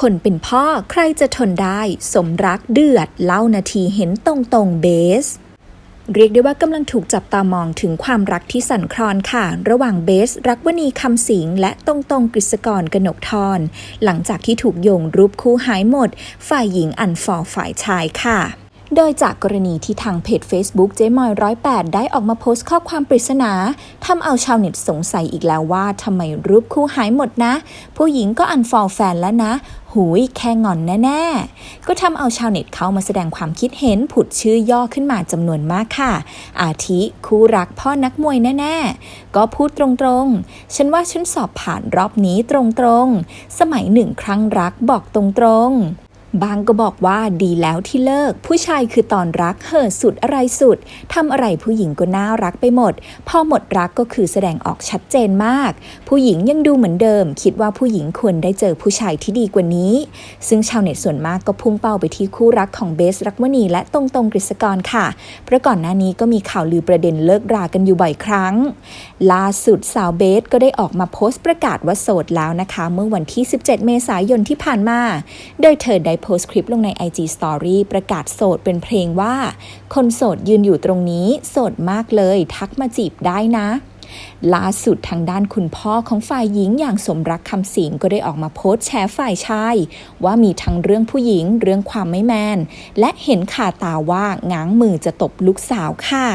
คนเป็นพ่อใครจะทนได้ สมรักเดือด เล่านาทีเห็นตรงตรงเบส เรียกได้ว่ากำลังถูกจับตามองถึงความรักที่สั่นคลอนค่ะ ระหว่างเบส รักวณีคำสิงและตรงตรงกฤษกรกนกทรหลังจากที่ถูกโยงรูปคู่หายหมด ฝ่ายหญิงอันฟอฝ่ายชายค่ะ โดยจากกรณีที่ทางเพจ Facebook เจ๊มอยร้อยแปดได้ออกมาโพสต์ข้อความปริศนาทำเอาชาวเน็ตสงสัยอีกแล้วว่าทำไมรูปคู่หายหมดนะ ผู้หญิงก็อันฟอลแฟนแล้วนะหุยแค่งอนแน่ ๆ ก็ทำเอาชาวเน็ตเข้ามาแสดงความคิดเห็นผุดชื่อย่อขึ้นมาจำนวนมากค่ะ อาทิคู่รักพ่อนักมวยแน่ ๆ ก็พูดตรงๆ ฉันว่าฉันสอบผ่านรอบนี้ตรงๆ สมัยหนึ่งครั้งรักบอกตรงๆ บางก็บอกว่าดีแล้วที่เลิก ผู้ชายคือตอนรักเห่อสุดอะไรสุดทำอะไรผู้หญิงก็น่ารักไปหมด พอหมดรักก็คือแสดงออกชัดเจนมาก ผู้หญิงยังดูเหมือนเดิม คิดว่าผู้หญิงควรได้เจอผู้ชายที่ดีกว่านี้ ซึ่งชาวเน็ตส่วนมากก็พุ่งเป้าไปที่คู่รักของเบสรักวณีและตรงตรงกฤษกรค่ะ เพราะก่อนหน้านี้ก็มีข่าวลือประเด็นเลิกรากันอยู่บ่อยครั้ง ล่าสุดสาวเบสก็ได้ออกมาโพสต์ประกาศว่าโสดแล้วนะคะ เมื่อวันที่ 17 เมษายนที่ผ่านมา โดยเธอได้โพสต์คลิปลงใน IG Story ประกาศโสดเป็นเพลงว่า คนโสดยืนอยู่ตรงนี้ โสดมากเลย ทักมาจีบได้นะล่าสุดทางด้านคุณพ่อของฝ่ายหญิงอย่างสมรักคำสิงก็ได้ออกมาโพสต์แชร์ฝ่ายชาย ว่ามีทั้งเรื่องผู้หญิงเรื่องความไม่แมน และเห็นขาตาว่าง้างมือจะตบลูกสาวค่ะ